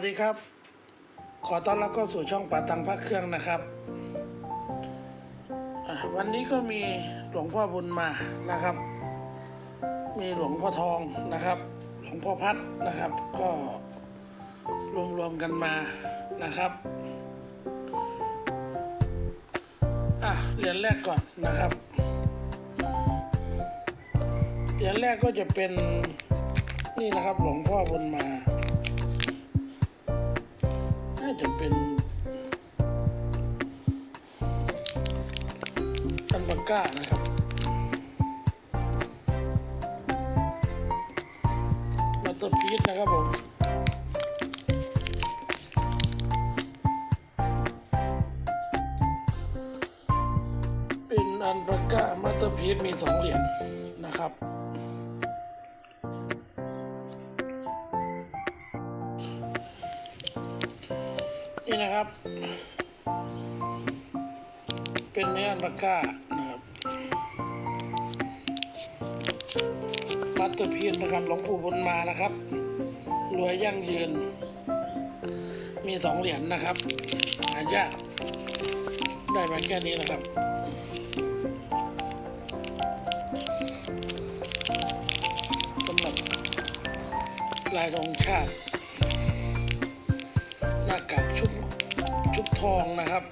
วัสดีครับ ขอต้อนรับเข้าสู่ช่องป่าตังพระเครื่องนะครับ วันนี้ก็มีหลวงพ่อบุญมานะครับ มีหลวงพ่อทองนะครับ หลวงพ่อพัดนะครับ ก็รวมๆกันมานะครับอะเหรียญแรกก่อนนะครับเหรียญแรกก็จะเป็นนี่นะครับหลวงพ่อบุญมา น่าจะเป็นอันบาก้านะครับมาตอร์พีชนะครับผมเป็นอันบาก้ามาตอร์พีชมีสองเหรียญนะครับ นะครับ เป็นเนื้ออันบาก้านะครับมัตเตอร์พีนนะครับหลวงปู่บุญมานะครับ รวยยั่งยืน มีสองเหรียญนะครับหายากได้มาแค่นี้นะครับสำหรับลายธงชาติหน้ากาก ทองนะครับ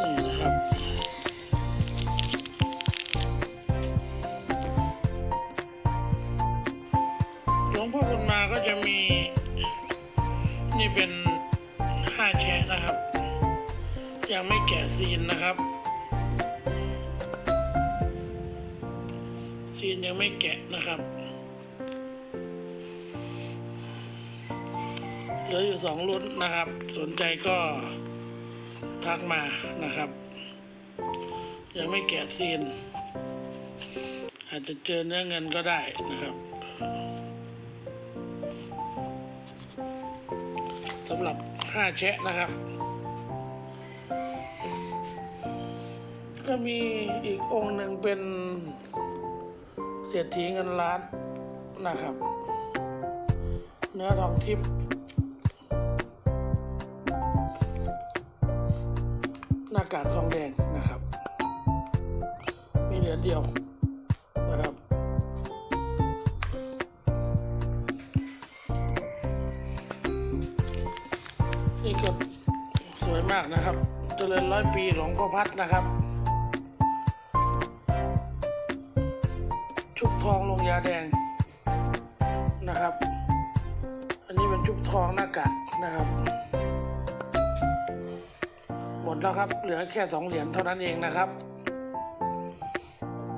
นี่นะครับ หลวงพ่อบุญมาก็จะมี นี่เป็นห้าแชะนะครับ ยังไม่แกะซีนนะครับ ซีนยังไม่แกะนะครับ เหลืออยู่สองรุ่นนะครับ สนใจก็ทักมานะครับ ยังไม่แกะซีน อาจจะเจอเนื้อเงินก็ได้นะครับสำหรับห้าแชะนะครับ ก็มีอีกองค์หนึ่งเป็น เศรษฐีเงินล้านนะครับ เนื้อทองทิพย์หน้ากากทองแดงนะครับ มีเหรียญเดียวนะครับนี่ก็สวยมากนะครับ เจริญร้อยปีหลวงพ่อพัดนะครับ ทองลงยาแดงนะครับ อันนี้เป็นชุบทองหน้ากากนะครับ หมดแล้วครับ เหลือแค่สองเหรียญเท่านั้นเองนะครับ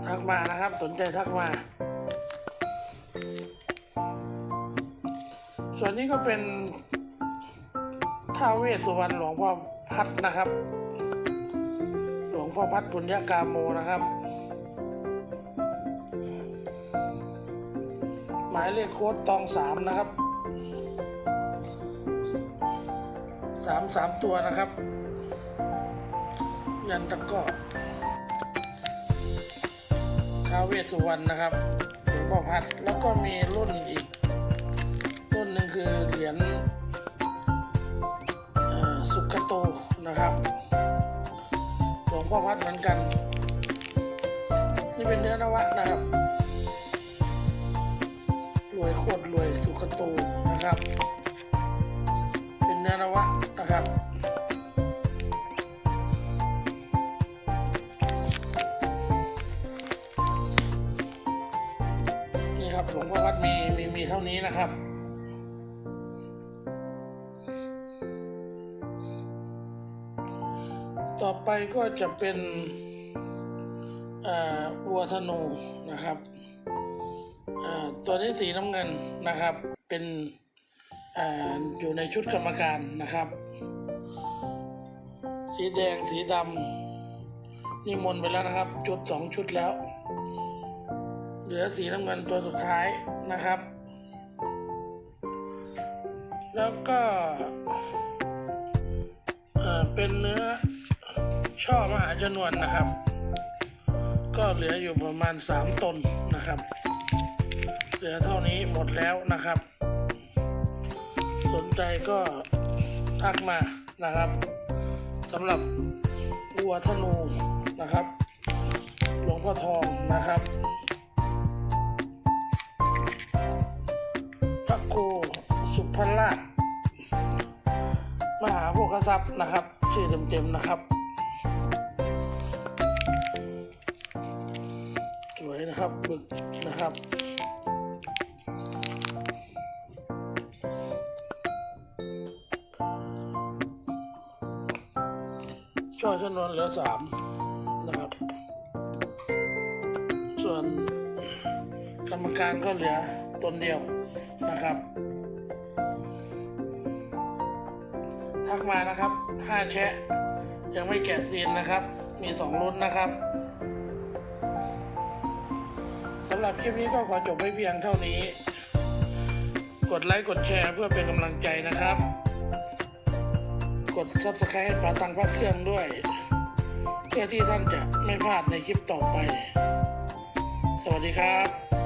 ทักมานะครับ สนใจทักมา ส่วนนี้ก็เป็นท้าเวสสุวรรณหลวงพ่อพัดนะครับ หลวงพ่อพัดปุญญากาโมนะครับายเลขโค้ดตองสามนะครับสามสามตัวนะครับ ยันตะก้อท้าเวสุวรรณนะครับหลวงพ่อพัดแล้วก็มีรุ่นอีก รุ่นหนึ่งคือเหรียญสุขโตนะครับหลวงพ่อพัดเหมือนกัน นี่เป็นเนื้อนวะนะครับ วยโคตรรวยสุขโตนะครับ เป็นนื้อนวะนะครับนี่ครับหลวงพ่อวัดมีมีมีเท่านี้นะครับต่อไปก็จะเป็นอ่าวัวธนูนะครับ ตัวนี้สีน้ำเงินนะครับเป็นออยู่ในชุดกรรมการนะครับ สีแดงสีดำนี่มนไปแล้วนะครับ ชุดสองชุดแล้ว เหลือสีน้ำเงินตัวสุดท้ายนะครับ แล้วก็เป็นเนื้อช่อมหาชนวนนะครับ ก็เหลืออยู่ประมาณสามตนนะครับ เหลือเท่านี้หมดแล้วนะครับ สนใจก็ทักมานะครับสำหรับวัวธนูนะครับหลวงพ่อทองนะครับพระครูสุภราชมหาโภคทรัพย์นะครับ ชื่อเต็มๆนะครับสวยนะครับบึกนะครับ ช่อชนวนเหลือสามนะครับ ส่วนกรรมการก็เหลือตนเดียวนะครับ ทักมานะครับห้าแชะ ยังไม่แกะซีนนะครับ มีสองรุ่นนะครับสำหรับคลิปนี้ก็ขอจบไว้เพียงเท่านี้ กดไลค์กดแชร์เพื่อเป็นกำลังใจนะครับ กด subscribe ให้ป๋าตังพัดเครื่องด้วย เพื่อที่ท่านจะไม่พลาดในคลิปต่อไป สวัสดีครับ